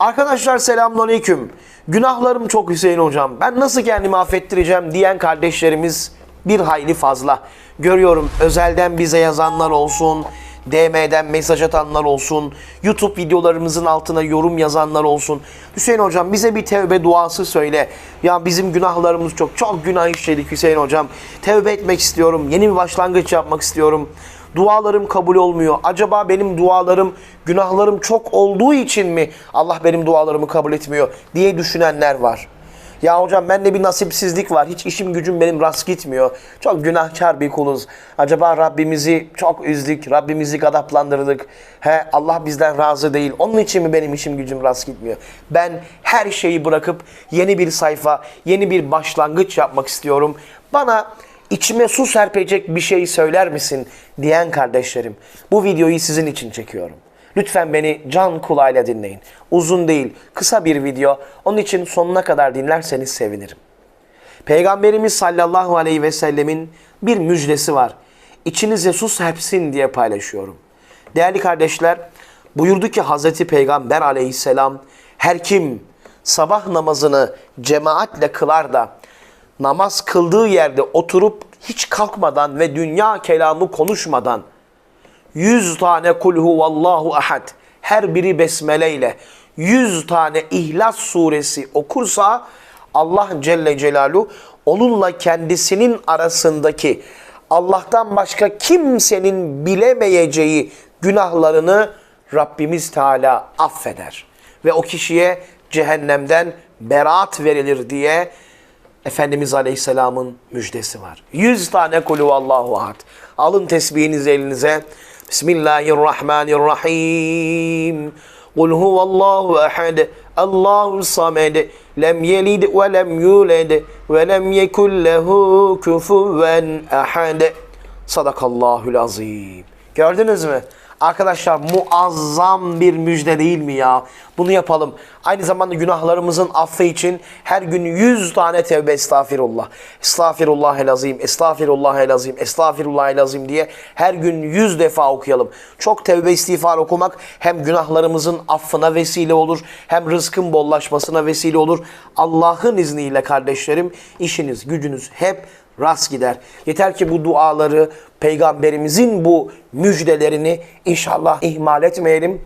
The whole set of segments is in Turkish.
Arkadaşlar selamünaleyküm. Günahlarım çok Hüseyin hocam. Ben nasıl kendimi affettireceğim diyen kardeşlerimiz bir hayli fazla. Görüyorum özelden bize yazanlar olsun, DM'den mesaj atanlar olsun, YouTube videolarımızın altına yorum yazanlar olsun. Hüseyin hocam bize bir tevbe duası söyle. Ya bizim günahlarımız çok, çok günah işledik Hüseyin hocam. Tevbe etmek istiyorum, yeni bir başlangıç yapmak istiyorum. Dualarım kabul olmuyor. Acaba benim dualarım, günahlarım çok olduğu için mi Allah benim dualarımı kabul etmiyor diye düşünenler var. Ya hocam bende bir nasipsizlik var. Hiç işim gücüm benim rast gitmiyor. Çok günahkar bir kuluz. Acaba Rabbimizi çok üzdük, Rabbimizi gadaplandırdık. He Allah bizden razı değil. Onun için mi benim işim gücüm rast gitmiyor? Ben her şeyi bırakıp yeni bir sayfa, yeni bir başlangıç yapmak istiyorum. Bana içime su serpecek bir şey söyler misin diyen kardeşlerim. Bu videoyu sizin için çekiyorum. Lütfen beni can kulağıyla dinleyin. Uzun değil, kısa bir video. Onun için sonuna kadar dinlerseniz sevinirim. Peygamberimiz sallallahu aleyhi ve sellemin bir müjdesi var. İçinize su serpsin diye paylaşıyorum. Değerli kardeşler, buyurdu ki Hazreti Peygamber aleyhisselam, her kim sabah namazını cemaatle kılar da namaz kıldığı yerde oturup hiç kalkmadan ve dünya kelamı konuşmadan 100 tane kul huvallahu ahad her biri besmele ile 100 tane İhlas suresi okursa Allah Celle Celaluhu onunla kendisinin arasındaki Allah'tan başka kimsenin bilemeyeceği günahlarını Rabbimiz Teala affeder. Ve o kişiye cehennemden beraat verilir diye Efendimiz Aleyhisselam'ın müjdesi var. 100 tane kulü Allahu ahad. Alın tesbihinizi elinize. Bismillahirrahmanirrahim. Kul huvallahu ahad. Allahu samed. Lem yelid ve lem yulad ve lem yekun lehu kufuven ahad. Sadakallahul azim. Gördünüz mü? Arkadaşlar muazzam bir müjde değil mi ya? Bunu yapalım. Aynı zamanda günahlarımızın affı için her gün 100 tane tevbe estağfirullah. Estağfirullah el azim, estağfirullah el azim, estağfirullah el diye her gün 100 defa okuyalım. Çok tevbe istiğfar okumak hem günahlarımızın affına vesile olur, hem rızkın bollaşmasına vesile olur. Allah'ın izniyle kardeşlerim işiniz, gücünüz hep rast gider. Yeter ki bu duaları, peygamberimizin bu müjdelerini inşallah ihmal etmeyelim.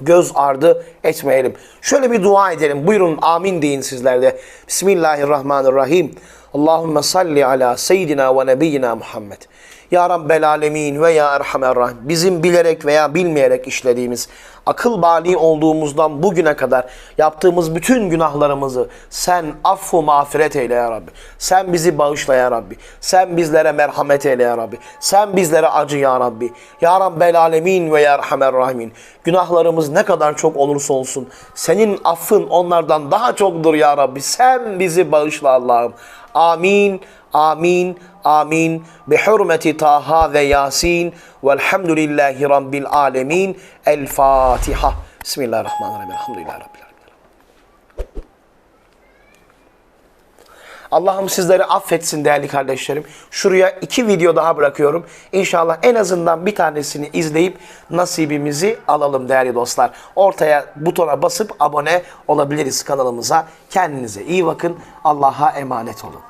Göz ardı etmeyelim. Şöyle bir dua edelim. Buyurun amin deyin sizler de. Bismillahirrahmanirrahim. Allahümme salli ala seyyidina ve nebiyyina Muhammed. Ya Rabbel Alemin ve Ya Erhamer Rahim. Bizim bilerek veya bilmeyerek işlediğimiz, akıl bali olduğumuzdan bugüne kadar yaptığımız bütün günahlarımızı sen affu mağfiret eyle ya Rabbi. Sen bizi bağışla ya Rabbi. Sen bizlere merhamet eyle ya Rabbi. Sen bizlere acı ya Rabbi. Ya Rabbel Alemin ve Ya Erhamer Rahimin. Günahlarımız ne kadar çok olursa olsun senin affın onlardan daha çoktur ya Rabbi. Sen bizi bağışla Allah'ım. Amin. Amin. Amin. Bi hurmeti Taha ve Yasin. Velhamdülillahi Rabbil alemin. El Fatiha. Bismillahirrahmanirrahim. Elhamdülillahi Rabbil alemin. Allah'ım sizleri affetsin değerli kardeşlerim. Şuraya iki video daha bırakıyorum. İnşallah en azından bir tanesini izleyip nasibimizi alalım değerli dostlar. Ortaya butona basıp abone olabiliriz kanalımıza. Kendinize iyi bakın. Allah'a emanet olun.